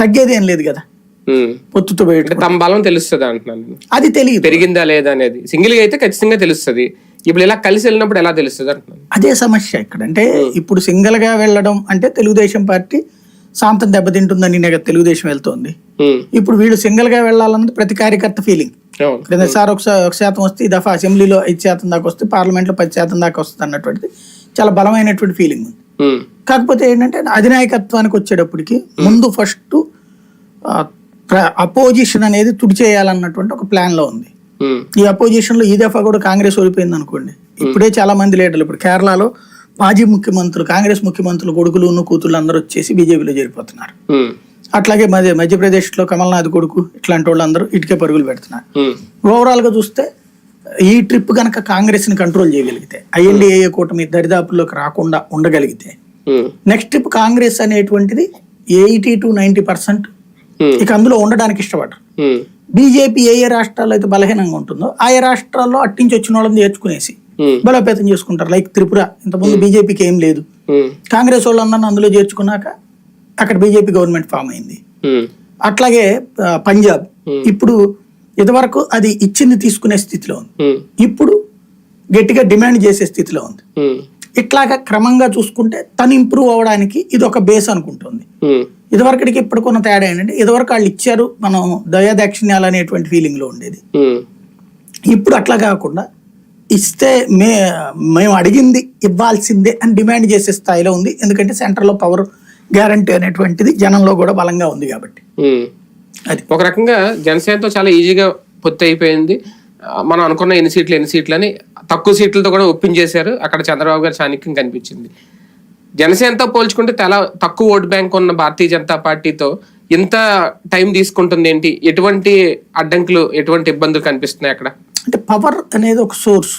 తగ్గేది ఏం లేదు కదా. పొత్తుతో తమ బలం తెలుస్తుంది అంటున్నాను అది తెలియదు. పెరిగిందా లేదా అనేది. సింగిల్గా అయితే ఖచ్చితంగా తెలుస్తుంది. ఇప్పుడు ఇలా కలిసి వెళ్ళినప్పుడు ఎలా తెలుస్తుంది అంటున్నాను. అదే సమస్య ఇక్కడ. అంటే ఇప్పుడు సింగిల్గా వెళ్ళడం అంటే తెలుగుదేశం పార్టీ శాంతం దెబ్బతింటుందని నేను తెలుగుదేశం వెళ్తోంది. ఇప్పుడు వీళ్ళు సింగిల్గా వెళ్ళాలన్నది ప్రతి కార్యకర్త ఫీలింగ్ క్రిందసారి ఒక శాతం వస్తే ఈ దఫా అసెంబ్లీలో ఐదు శాతం దాకా వస్తే పార్లమెంట్లో పది శాతం దాకా వస్తుంది అన్నటువంటిది చాలా బలమైనటువంటి ఫీలింగ్ ఉంది. కాకపోతే ఏంటంటే అధినాయకత్వానికి వచ్చేటప్పటికి ముందు ఫస్ట్ అపోజిషన్ అనేది తుడిచేయాలన్నటువంటి ఒక ప్లాన్లో ఉంది. ఈ అపోజిషన్లో ఈ దఫా కూడా కాంగ్రెస్ ఓడిపోయింది అనుకోండి. ఇప్పుడే చాలా మంది లీడర్లు ఇప్పుడు కేరళలో మాజీ ముఖ్యమంత్రులు కాంగ్రెస్ ముఖ్యమంత్రులు కొడుకులు కూతుళ్ళు అందరూ వచ్చేసి బీజేపీలో చేరిపోతున్నారు. అట్లాగే మధ్య మధ్యప్రదేశ్లో కమల్నాథ్ కొడుకు ఇట్లాంటి వాళ్ళు ఇటుకే పరుగులు పెడుతున్నారు. ఓవరాల్గా చూస్తే ఈ ట్రిప్ కనుక కాంగ్రెస్ని కంట్రోల్ చేయగలిగితే ఐఎన్డిఏ కూటమి దరిదాపుల్లోకి రాకుండా ఉండగలిగితే నెక్స్ట్ ట్రిప్ కాంగ్రెస్ అనేటువంటిది ఎయిటీ టు నైన్టీ పర్సెంట్ ఇక అందులో ఉండడానికి ఇష్టపడరు. బీజేపీ ఏ ఏ రాష్ట్రాల్లో అయితే బలహీనంగా ఉంటుందో ఆయా రాష్ట్రాల్లో అట్టించి వచ్చిన వాళ్ళని నేర్చుకునేసి ఉమ్, బలోపేతం చేసుకుంటారు. లైక్ త్రిపుర ఇంతకుముందు బీజేపీకి ఏం లేదు. కాంగ్రెస్ వాళ్ళందరినీ అందులో చేర్చుకున్నాక అక్కడ బీజేపీ గవర్నమెంట్ ఫామ్ అయింది. అట్లాగే పంజాబ్. ఇప్పుడు ఇదివరకు అది ఇచ్చింది తీసుకునే స్థితిలో ఉంది. ఉమ్, ఇప్పుడు గట్టిగా డిమాండ్ చేసే స్థితిలో ఉంది. ఉమ్, ఇట్లాగా క్రమంగా చూసుకుంటే తను ఇంప్రూవ్ అవ్వడానికి ఇది ఒక బేస్ అనుకుంటుంది. ఉమ్, ఇదివరకటికి ఇప్పటికున్న తేడా ఏంటంటే ఇదివరకు వాళ్ళు ఇచ్చారు మనం దయాదాక్షిణ్యాలు అనేటువంటి ఫీలింగ్లో ఉండేది. ఇప్పుడు అట్లా కాకుండా ఇస్తే మే మేము అడిగింది ఇవ్వాల్సిందే అని డిమాండ్ చేసే స్థాయిలో ఉంది. ఎందుకంటే సెంటర్లో పవర్ గ్యారంటీ అనేటువంటిది జనంలో కూడా బలంగా ఉంది కాబట్టి. అది ఒక రకంగా జనసేనతో చాలా ఈజీగా పొత్తు అయిపోయింది. మనం అనుకున్న ఎన్ని సీట్లు ఎన్ని సీట్లు అని తక్కువ సీట్లతో కూడా ఒప్పించేశారు. అక్కడ చంద్రబాబు గారి చాణక్యం కనిపించింది. జనసేనతో పోల్చుకుంటే చాలా తక్కువ ఓటు బ్యాంక్ ఉన్న భారతీయ జనతా పార్టీతో ఇంత టైం తీసుకుంటుంది ఏంటి? ఎటువంటి అడ్డంకులు ఎటువంటి ఇబ్బందులు కనిపిస్తున్నాయి అక్కడ? అంటే పవర్ అనేది ఒక సోర్స్.